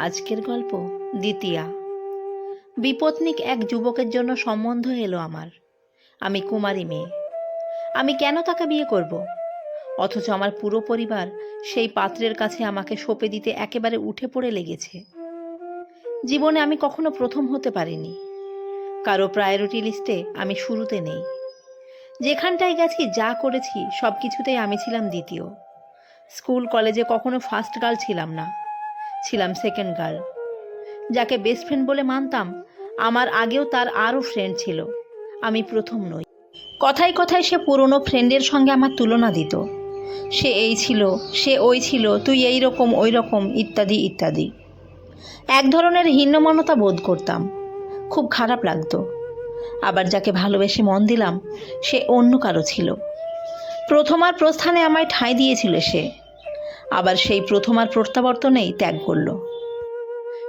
আজকের গল্প দ্বিতীয়া। বিপত্নিক এক যুবকের জন্য সম্বন্ধ এলো আমার। আমি কুমারী মেয়ে। আমি কেন তাকে বিয়ে করব? অথচ আমার পুরো পরিবার সেই পাত্রের কাছে আমাকে সঁপে দিতে একেবারে উঠে পড়ে লেগেছে। জীবনে আমি কখনো প্রথম হতে পারিনি। কারও প্রায়োরিটি লিস্টে আমি শুরুতে নেই। যেখানটায় গেছি, যা করেছি সব কিছুতেই আমি ছিলাম দ্বিতীয়। স্কুল, কলেজে কখনো ফার্স্ট গার্ল ছিলাম না। ছিলাম সেকেন্ড গার্ল যাকে বেস্ট ফ্রেন্ড বলে মানতাম, আমার আগেও তার আরও ফ্রেন্ড ছিল। আমি প্রথম নই। কথায় কথায় সে পুরনো ফ্রেন্ডের সঙ্গে আমার তুলনা দিত। সে এই ছিল, সে ওই ছিল, তুই এই রকম, ওই রকম, ইত্যাদি ইত্যাদি। এক ধরনের হীনমনতা বোধ করতাম। খুব খারাপ লাগতো। আবার যাকে ভালোবেসে মন দিলাম, সে অন্য কারও ছিল। প্রথমার প্রস্থানে আমায় ঠাঁই দিয়েছিল সে। আবার সেই প্রথম আর প্রত্যাবর্তনেই ত্যাগ করল।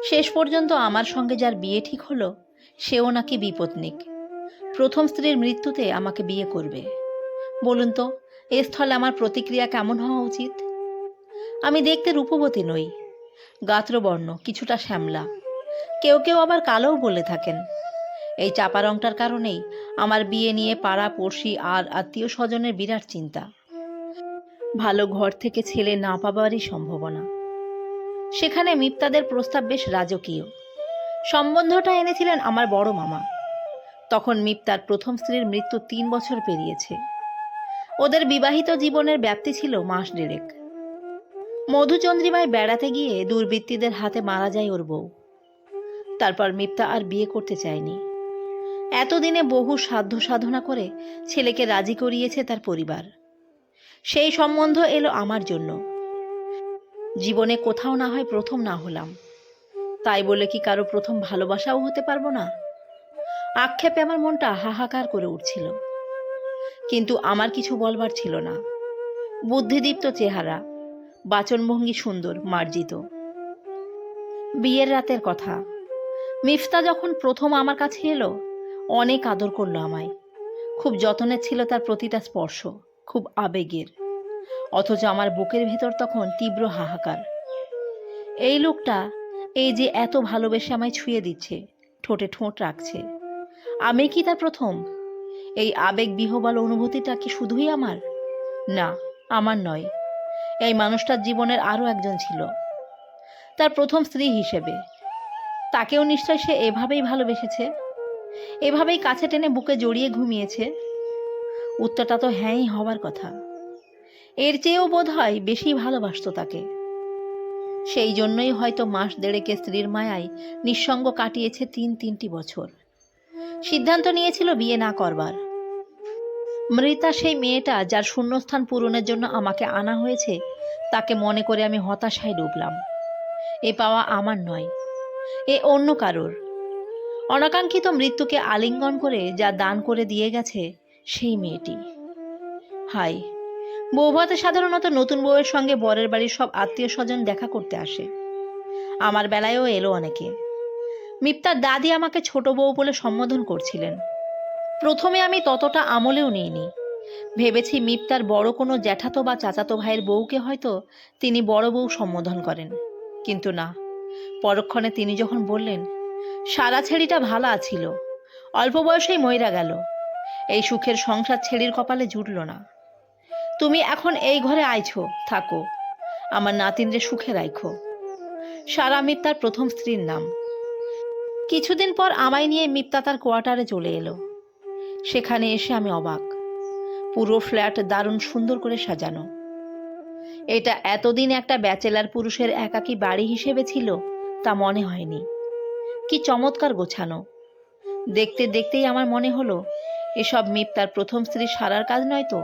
শেষ পর্যন্ত আমার সঙ্গে যার বিয়ে ঠিক হলো, সেও নাকি বিপত্নিক। প্রথম স্ত্রীর মৃত্যুতে আমাকে বিয়ে করবে। বলুন তো, এ স্থলে আমার প্রতিক্রিয়া কেমন হওয়া উচিত? আমি দেখতে রূপবতী নই, গাত্রবর্ণ, কিছুটা শ্যামলা। কেউ কেউ আবার কালোও বলে থাকেন। এই চাপা রংটার কারণেই আমার বিয়ে নিয়ে পাড়া পড়শি আর আত্মীয় স্বজনের বিরাট চিন্তা। ভালো ঘর থেকে ছেলে না পাবারই সম্ভাবনা। সেখানে মিপ্তাদের প্রস্তাব বেশ রাজকীয়। সম্বন্ধটা এনেছিলেন আমার বড় মামা। তখন মিপ্তার প্রথম স্ত্রীর মৃত্যু তিন বছর পেরিয়েছে। ওদের বিবাহিত জীবনের ব্যাপ্তি ছিল মাস দেড়েক। মধুচন্দ্রিমায় বেড়াতে গিয়ে দুর্বৃত্তীদের হাতে মারা যায় ওর বউ। তারপর মিপ্তা আর বিয়ে করতে চায়নি। এতদিনে বহু সাধ্য সাধনা করে ছেলেকে রাজি করিয়েছে তার পরিবার। সেই সম্বন্ধ এলো আমার জন্য। জীবনে কোথাও না হয় প্রথম না হলাম। তাই বলে কি কারও প্রথম ভালোবাসাও হতে পারব না? আক্ষেপে আমার মনটা হাহাকার করে উঠছিল। কিন্তু আমার কিছু বলবার ছিল না। বুদ্ধিদীপ্ত চেহারা, বাচনভঙ্গি সুন্দর, মার্জিত। বিয়ের রাতের কথা। মিফতা যখন প্রথম আমার কাছে এলো, অনেক আদর করল আমায়। খুব যত্নের ছিল তার প্রতিটা স্পর্শ, খুব আবেগের। অথচ আমার বুকের ভেতর তখন তীব্র হাহাকার। এই লোকটা এই যে এত ভালোবেসে আমায় ছুঁয়ে দিচ্ছে, ঠোঁটে ঠোঁট রাখছে। আমি কি তার প্রথম? এই আবেগ বিহবল অনুভূতিটা কি শুধুই আমার? না, আমার নয়। এই মানুষটার জীবনের আরও একজন ছিল। তার প্রথম স্ত্রী হিসেবে। তাকেও নিশ্চয় সে এভাবেই ভালোবেসেছে? এভাবেই কাছে টেনে বুকে জড়িয়ে ঘুমিয়েছে? উত্তরটা তো হ্যাঁই হওয়ার কথা। এর চেয়েও বোধ হয় বেশি ভালোবাসত তাকে। সেই জন্যই হয়তো মাস দেড়েকে স্ত্রীর মায়ায় নিঃসঙ্গ কাটিয়েছে তিন তিনটি বছর। সিদ্ধান্ত নিয়েছিল বিয়ে না করবার। মৃতা সেই মেয়েটা যার শূন্যস্থান পূরণের জন্য আমাকে আনা হয়েছে, তাকে মনে করে আমি হতাশায় ডুবলাম। এ পাওয়া আমার নয়, এ অন্য কারোর। অনাকাঙ্ক্ষিত মৃত্যুকে আলিঙ্গন করে যা দান করে দিয়ে গেছে সেই মেয়েটি। হাই বৌভাতে সাধারণত নতুন বউয়ের সঙ্গে বরের বাড়ির সব আত্মীয় স্বজন দেখা করতে আসে। আমার বেলায়ও এলো অনেকে। মিপ্তার দাদি আমাকে ছোট বউ বলে সম্বোধন করছিলেন। প্রথমে আমি ততটা আমলেও নিইনি। ভেবেছি মিপ্তার বড় কোনো জ্যাঠাতো বা চাচাতো ভাইয়ের বউকে হয়তো তিনি বড় বউ সম্বোধন করেন। কিন্তু না। পরক্ষণে তিনি যখন বললেন, সারা ছেড়িটা ভালা ছিল। অল্প বয়সেই ময়রা গেল। এই সুখের সংসার ছেড়ির কপালে জুটল না। তুমি এখন এই ঘরে আইছো, থাকো। আমার নাতিনরে সুখে রাখো সারা মিপ্তার প্রথম স্ত্রীর নাম। কিছুদিন পর আমায় নিয়ে মিপ্তা তার কোয়ার্টারে চলে এলো। সেখানে এসে আমি অবাক। পুরো ফ্ল্যাট দারুণ সুন্দর করে সাজানো। এটা এতদিন একটা ব্যাচেলার পুরুষের একাকী বাড়ি হিসেবে ছিল, তা মনে হয়নি। কি চমৎকার গোছানো। দেখতে দেখতেই আমার মনে হলো, এসব মিপ্তার প্রথম স্ত্রী সারার কাজ নয় তো?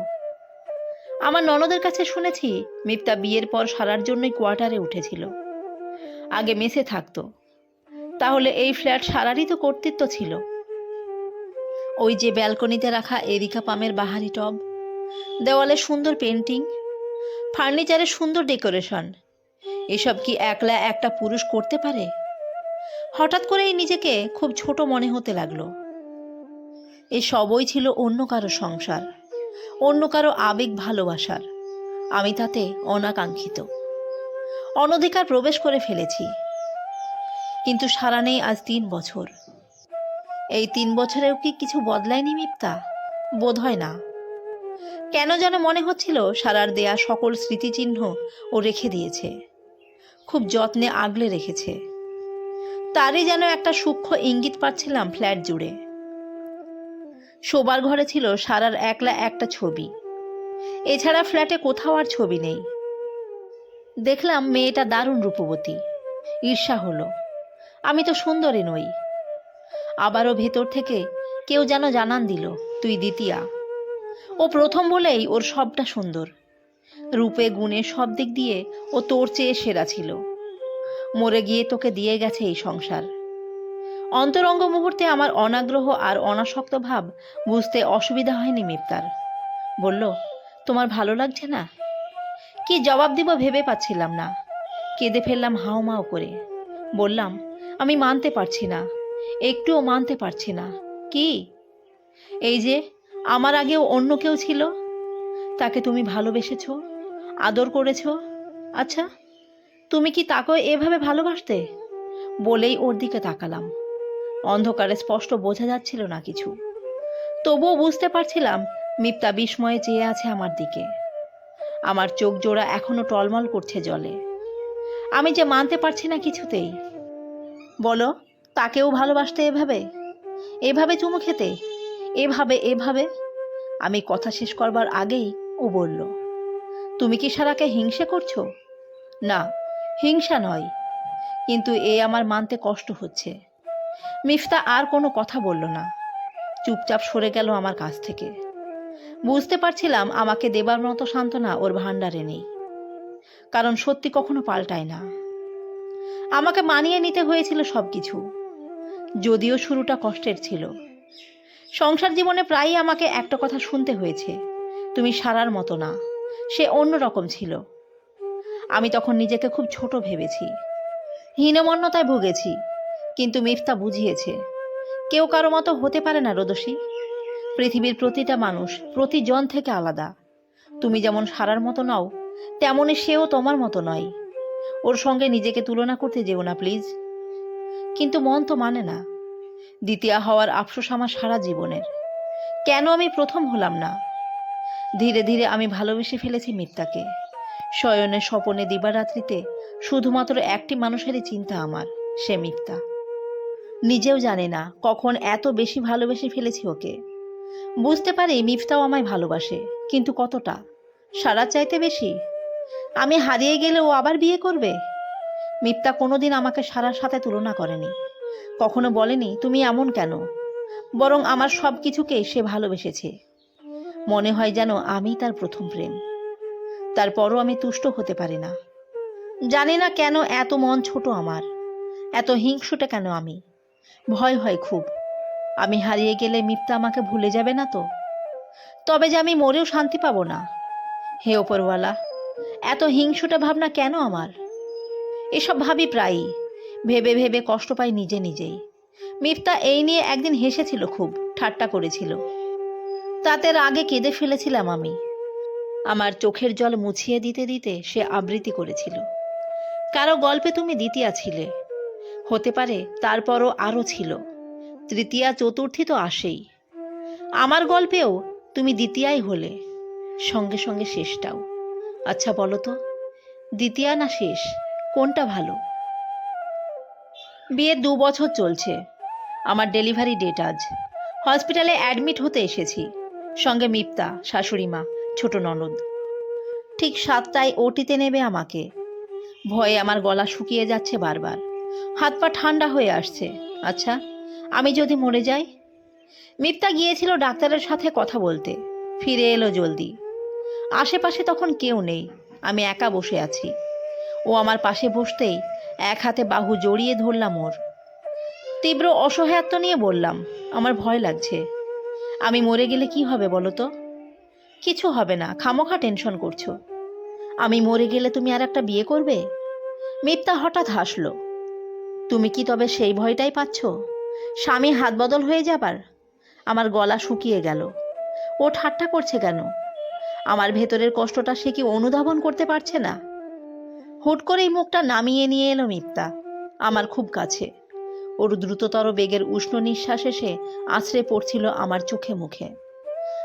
আমার ননদের কাছে শুনেছি মিপ্তা বিয়ের পর সারার জন্যই কোয়ার্টারে উঠেছিল। আগে মেসে থাকতো। তাহলে এই ফ্ল্যাট সারারই তো কর্তৃত্ব ছিল। ওই যে ব্যালকনিতে রাখা এরিকা পামের বাহারি টব, দেওয়ালে সুন্দর পেন্টিং ফার্নিচারে সুন্দর ডেকোরেশন, এসব কি একলা একটা পুরুষ করতে পারে? হঠাৎ করেই নিজেকে খুব ছোট মনে হতে লাগল। এ সবই ছিল অন্য কারও সংসার। অন্য কারও আবেগ ভালোবাসার। আমি তাতে অনাকাঙ্ক্ষিত। অনধিকার প্রবেশ করে ফেলেছি। কিন্তু সারা নেই আজ তিন বছর। এই তিন বছরেও কি কিছু বদলায়নি মিপ্তা? বোধ হয় না। কেন যেন মনে হচ্ছিল সারার দেয়া সকল স্মৃতিচিহ্ন ও রেখে দিয়েছে। খুব যত্নে আগলে রেখেছে। তারই যেন একটা সূক্ষ্ম ইঙ্গিত পাচ্ছিলাম ফ্ল্যাট জুড়ে। শোবার ঘরে ছিল সারার একলা একটা ছবি। এছাড়া ফ্ল্যাটে কোথাও আর ছবি নেই। দেখলাম মেয়েটা দারুণ রূপবতী। ঈর্ষা হলো। আমি তো সুন্দরী নই। আবারও ভেতর থেকে কেউ যেন জানান দিল, তুই দ্বিতীয়া। ও প্রথম বলেই ওর সবটা সুন্দর। রূপে, গুণে সব দিক দিয়ে ও তোর চেয়ে সেরা ছিল। মরে গিয়ে তোকে দিয়ে গেছে এই সংসার। অন্তরঙ্গ মুহূর্তে আমার অনাগ্রহ আর অনাসক্ত ভাব বুঝতে অসুবিধা হয়নি মিপ্তার বলল, তোমার ভালো লাগছে না? কি জবাব দিব ভেবে পাচ্ছিলাম না। কেঁদে ফেললাম হাউমাউ করে। বললাম, আমি মানতে পারছি না, একটুও মানতে পারছি না। কি? এই যে, আমার আগেও অন্য কেউ ছিল? তাকে তুমি ভালোবেসেছ? আদর করেছ? আচ্ছা তুমি কি তাকে এভাবে ভালোবাসতে? বলেই ওর দিকে তাকালাম। অন্ধকারে স্পষ্ট বোঝা যাচ্ছিল না কিছু। তবুও বুঝতে পারছিলাম মিপ্তা বিস্ময়ে চেয়ে আছে আমার দিকে। আমার চোখ জোড়া এখনও টলমল করছে জলে। আমি যে মানতে পারছি না কিছুতেই। বলো, তাকেও ভালোবাসতে এভাবে? এভাবে চুমু খেতে? এভাবে এভাবে? আমি কথা শেষ করবার আগেই ও বলল, তুমি কি সারাকে হিংসে করছ? না, হিংসা নয়। কিন্তু এ আমার মানতে কষ্ট হচ্ছে। মিফতা আর কোনো কথা বলল না। চুপচাপ সরে গেল আমার কাছ থেকে। বুঝতে পারছিলাম আমাকে দেবার মতো সান্ত্বনা ওর ভাণ্ডারে নেই। কারণ সত্যি কখনো পাল্টায় না। আমাকে মানিয়ে নিতে হয়েছিল সব কিছু যদিও শুরুটা কষ্টের ছিল। সংসার জীবনে প্রায়ই আমাকে একটা কথা শুনতে হয়েছে, তুমি সারার মতো না, সে অন্য রকম ছিল। আমি তখন নিজেকে খুব ছোট ভেবেছি। হীনমন্যতায় ভুগেছি। কিন্তু মিফতা বুঝিয়েছে। কেউ কারও মতো হতে পারে না, রোদসী। পৃথিবীর প্রতিটা মানুষ, প্রতিজন থেকে আলাদা। তুমি যেমন সারার মতো নও তেমনই সেও তোমার মতো নয়। ওর সঙ্গে নিজেকে তুলনা করতে যেও না, প্লিজ। কিন্তু মন তো মানে না। দ্বিতীয় হওয়ার আফসোস আমার সারা জীবনের। কেন আমি প্রথম হলাম না? ধীরে ধীরে আমি ভালোবেসে ফেলেছি মিথ্যাকে। শয়নে স্বপনে দিবারাত্রিতে শুধুমাত্র একটি মানুষেরই চিন্তা আমার, সে মিথ্যা। নিজেও জানে না কখন এত বেশি ভালোবেসে ফেলেছি ওকে। বুঝতে পারি মিফতাও আমায় ভালোবাসে, কিন্তু কতটা? সারা চাইতে বেশি? আমি হারিয়ে গেলে ও আবার বিয়ে করবে? মিথ্যা কোনোদিন আমাকে সারার সাথে তুলনা করেনি। কখনো বলেনি, তুমি এমন কেন? বরং আমার সব কিছুকেই সে ভালোবেসেছে। মনে হয় যেন আমি তার প্রথম প্রেম। তারপরও আমি তুষ্ট হতে পারি না। জানি না কেন এত মন ছোট আমার। এত হিংসুটে কেন আমি? ভয় হয় খুব। আমি হারিয়ে গেলে মিপ্তা আমাকে ভুলে যাবে না তো? তবে যে আমি মরেও শান্তি পাবো না। হে ওপরওয়ালা, এত হিংসুটা ভাবনা কেন আমার? এসব ভাবি প্রায়ই। ভেবে ভেবে কষ্ট পাই নিজে নিজেই। মিফতা এই নিয়ে একদিন হেসেছিল খুব, ঠাট্টা করেছিল। তাতে রাগে কেঁদে ফেলেছিলাম আমি। আমার চোখের জল মুছিয়ে দিতে দিতে সে আবৃত্তি করেছিল। কারও গল্পে তুমি দ্বিতীয়া ছিলে। হতে পারে তারপরও আরও ছিল। তৃতীয়া চতুর্থী তো আসেই। আমার গল্পেও তুমি দ্বিতীয়াই হলে। সঙ্গে সঙ্গে শেষটাও। আচ্ছা বলো তো, দ্বিতীয়া না শেষ? কোনটা ভালো? বিয়ে দু বছর চলছে। আমার ডেলিভারি ডেট আজ। হসপিটালে অ্যাডমিট হতে এসেছি। সঙ্গে মিপ্তা, শাশুড়ি মা, ছোট ননদ। ঠিক সাতটায় ওটিতে নেবে আমাকে। ভয়ে আমার গলা শুকিয়ে যাচ্ছে বারবার। হাত পা ঠান্ডা হয়ে আসছে। আচ্ছা আমি যদি মরে যাই? মিপ্তা গিয়েছিল ডাক্তারের সাথে কথা বলতে। ফিরে এলো জলদি। আশেপাশে তখন কেউ নেই। আমি একা বসে আছি। ও আমার পাশে বসতেই এক হাতে বাহু জড়িয়ে ধরলাম ওর। তীব্র অসহায়ত্ব নিয়ে বললাম, আমার ভয় লাগছে। আমি মরে গেলে কি হবে বলো তো? কিছু হবে না, খামোখা টেনশন করছ। আমি মরে গেলে তুমি আর একটা বিয়ে করবে? মিপ্তা হঠাৎ হাসলো। তুমি কি তবে সেই ভয়টাই পাচ্ছ? স্বামী হাত বদল হয়ে যাবার? আমার গলা শুকিয়ে গেল। ও ঠাট্টা করছে কেন? আমার ভেতরের কষ্টটা সে কি অনুধাবন করতে পারছে না? হুট করেই মুখটা নামিয়ে নিয়ে এলো মিপ্তা আমার খুব কাছে। ওর দ্রুততর বেগের উষ্ণ নিঃশ্বাস এসে আছড়ে পড়ছিল আমার চোখে মুখে।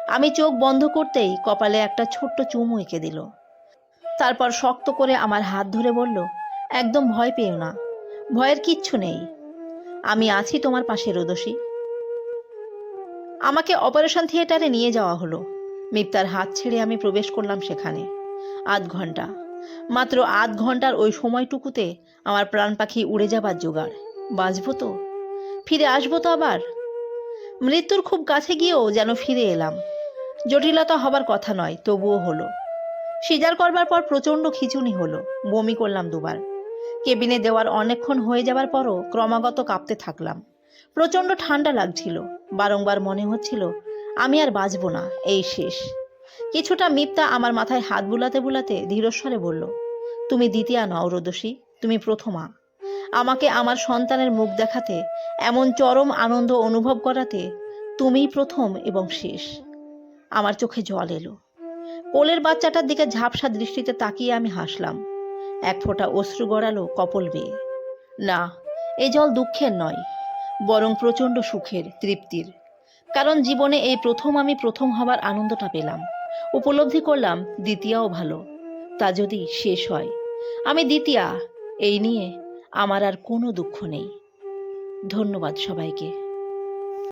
আমি চোখ বন্ধ করতেই কপালে একটা ছোট্ট চুমু এঁকে দিল। তারপর শক্ত করে আমার হাত ধরে বলল, একদম ভয় পেও না। ভয়ের কিচ্ছু নেই। আমি আছি তোমার পাশে রোদসী। আমাকে অপারেশন থিয়েটারে নিয়ে যাওয়া হলো। মিপ্তার হাত ছেড়ে আমি প্রবেশ করলাম সেখানে। আধ ঘণ্টা। মাত্র আধ ঘণ্টার ওই সময়টুকুতে আমার প্রাণ পাখি উড়ে যাবার জোগাড়। বাঁচবো তো? ফিরে আসব তো আবার? মৃত্যুর খুব কাছে গিয়েও যেন ফিরে এলাম। জটিলতা হবার কথা নয়, তবুও হলো। সিজার করবার পর প্রচণ্ড খিচুনি হলো। বমি করলাম দুবার। কেবিনে দেওয়ার অনেকক্ষণ হয়ে যাবার পরও ক্রমাগত কাঁপতে থাকলাম। প্রচণ্ড ঠান্ডা লাগছিল। বারংবার মনে হচ্ছিল, আমি আর বাঁচব না, এই শেষ। কিছুটা মিপ্তা আমার মাথায় হাত বুলাতে বুলাতে ধীরস্বরে বলল, তুমি দ্বিতীয়া নও রোদসী, তুমি প্রথমা। আমাকে আমার সন্তানের মুখ দেখাতে, এমন চরম আনন্দ অনুভব করাতে তুমিই প্রথম এবং শেষ। আমার চোখে জল এলো। কোলের বাচ্চাটার দিকে ঝাপসা দৃষ্টিতে তাকিয়ে আমি হাসলাম। এক ফোঁটা অশ্রু গড়ালো কপল বেয়ে না, এ জল দুঃখের নয়, বরং প্রচণ্ড সুখের, তৃপ্তির। কারণ জীবনে এই প্রথম আমি প্রথম হবার আনন্দটা পেলাম। উপলব্ধি করলাম দ্বিতীয়াও ভালো, তা যদি শেষ হয়। আমি দ্বিতীয়া, এই নিয়ে আমার আর কোনো দুঃখ নেই। ধন্যবাদ সবাইকে।